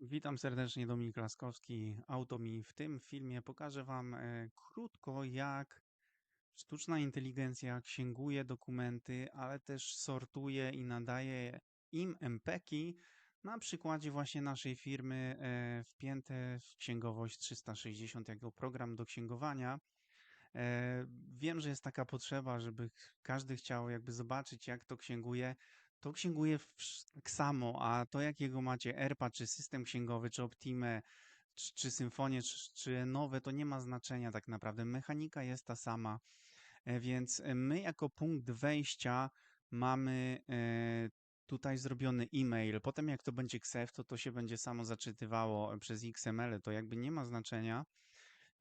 Witam serdecznie, Dominik Laskowski, Automi. W tym filmie pokażę Wam e, krótko, jak sztuczna inteligencja księguje dokumenty, ale też sortuje i nadaje im MPeki na przykładzie właśnie naszej firmy e, wpięte w księgowość 360 jako program do księgowania. E, Wiem, że jest taka potrzeba, żeby każdy chciał jakby zobaczyć, jak to księguje. To księguje tak samo, a to jakiego macie ERPA, czy system księgowy, czy Optimę, czy, czy Symfonię, czy, czy nowe, to nie ma znaczenia tak naprawdę. Mechanika jest ta sama, E, więc e, my jako punkt wejścia mamy e, tutaj zrobiony e-mail. Potem jak to będzie KSEF, to to się będzie samo zaczytywało przez XML, to jakby nie ma znaczenia.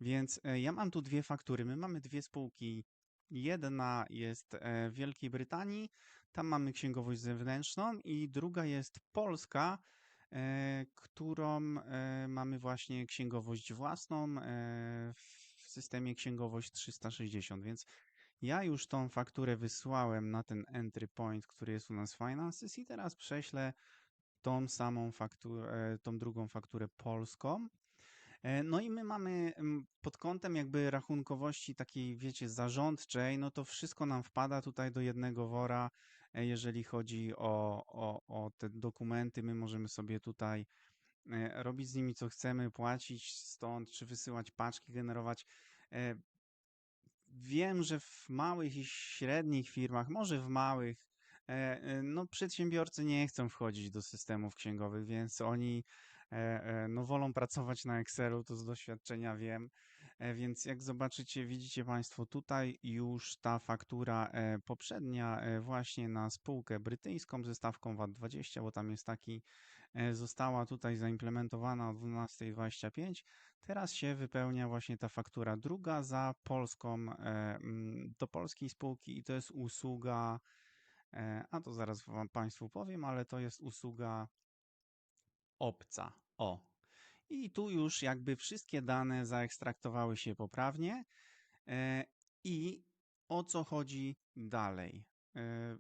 Więc ja mam tu dwie faktury. My mamy dwie spółki. Jedna jest w Wielkiej Brytanii, tam mamy księgowość zewnętrzną, i druga jest polska, e, którą e, mamy właśnie księgowość własną e, w systemie księgowość 360. Więc ja już tą fakturę wysłałem na ten entry point, który jest u nas Finances, i teraz prześlę tą samą fakturę, tą drugą fakturę polską. No i my mamy pod kątem jakby rachunkowości takiej, wiecie, zarządczej, no to wszystko nam wpada tutaj do jednego wora, jeżeli chodzi o, o, o te dokumenty. My możemy sobie tutaj e, robić z nimi co chcemy, płacić stąd, czy wysyłać paczki, generować. E, Wiem, że w małych i średnich firmach, może w małych, e, e, no przedsiębiorcy nie chcą wchodzić do systemów księgowych, więc oni e, e, no wolą pracować na Excelu, to z doświadczenia wiem. E, Więc jak zobaczycie, widzicie Państwo tutaj już ta faktura e, poprzednia e, właśnie na spółkę brytyjską ze stawką VAT 20, bo tam jest taki, została tutaj zaimplementowana o 12.25. Teraz się wypełnia właśnie ta faktura druga za polską, mm, do polskiej spółki i to jest usługa, a to zaraz Wam Państwu powiem, ale to jest usługa obca. O. I tu już jakby wszystkie dane zaekstraktowały się poprawnie. E, I o co chodzi dalej? E,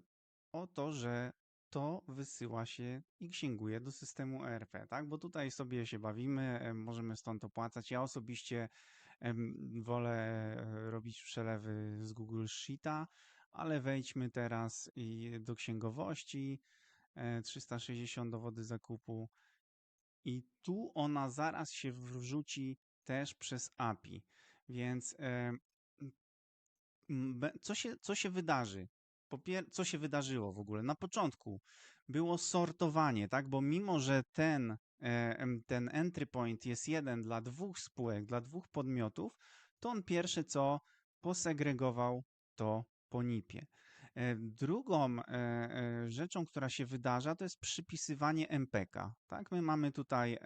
O to, że to wysyła się i księguje do systemu ERP, tak? Bo tutaj sobie się bawimy, e, możemy stąd opłacać. Ja osobiście wolę robić przelewy z Google Sheeta, ale wejdźmy teraz do księgowości, e, 360 dowody zakupu i tu ona zaraz się wrzuci też przez API. Więc e, co się, co się wydarzy? Po pier- co się wydarzyło w ogóle? Na początku było sortowanie, tak? Bo mimo, że ten, e, ten entry point jest jeden dla dwóch spółek, dla dwóch podmiotów, to on pierwsze co posegregował to po NIP-ie. E, Drugą e, e, rzeczą, która się wydarza, to jest przypisywanie MPK. Tak, my mamy tutaj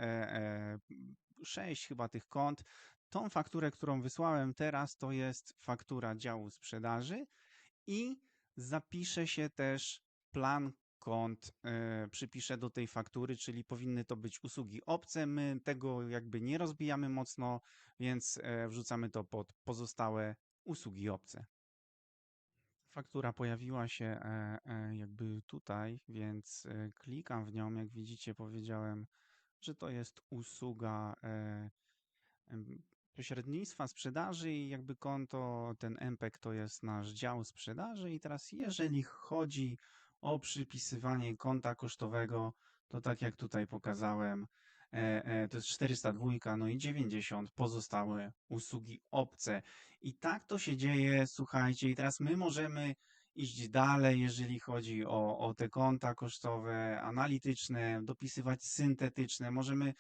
sześć chyba tych kont. Tą fakturę, którą wysłałem teraz, to jest faktura działu sprzedaży i zapisze się też plan kont, przypiszę do tej faktury, czyli powinny to być usługi obce. My tego jakby nie rozbijamy mocno, więc wrzucamy to pod pozostałe usługi obce. Faktura pojawiła się e, e, jakby tutaj, więc e, klikam w nią. Jak widzicie, powiedziałem, że to jest usługa pośrednictwa sprzedaży i jakby konto, ten MPEG to jest nasz dział sprzedaży. I teraz, jeżeli chodzi o przypisywanie konta kosztowego, to tak jak tutaj pokazałem, to jest 402, no i 90 pozostałe usługi obce. I tak to się dzieje, słuchajcie, i teraz my możemy iść dalej, jeżeli chodzi o, o te konta kosztowe, analityczne, dopisywać syntetyczne. Możemy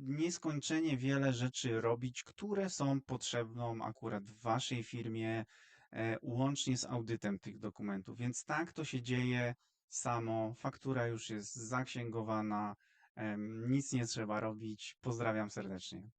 nieskończenie wiele rzeczy robić, które są potrzebną akurat w waszej firmie, e, łącznie z audytem tych dokumentów. Więc tak to się dzieje samo. Faktura już jest zaksięgowana, nic nie trzeba robić. Pozdrawiam serdecznie.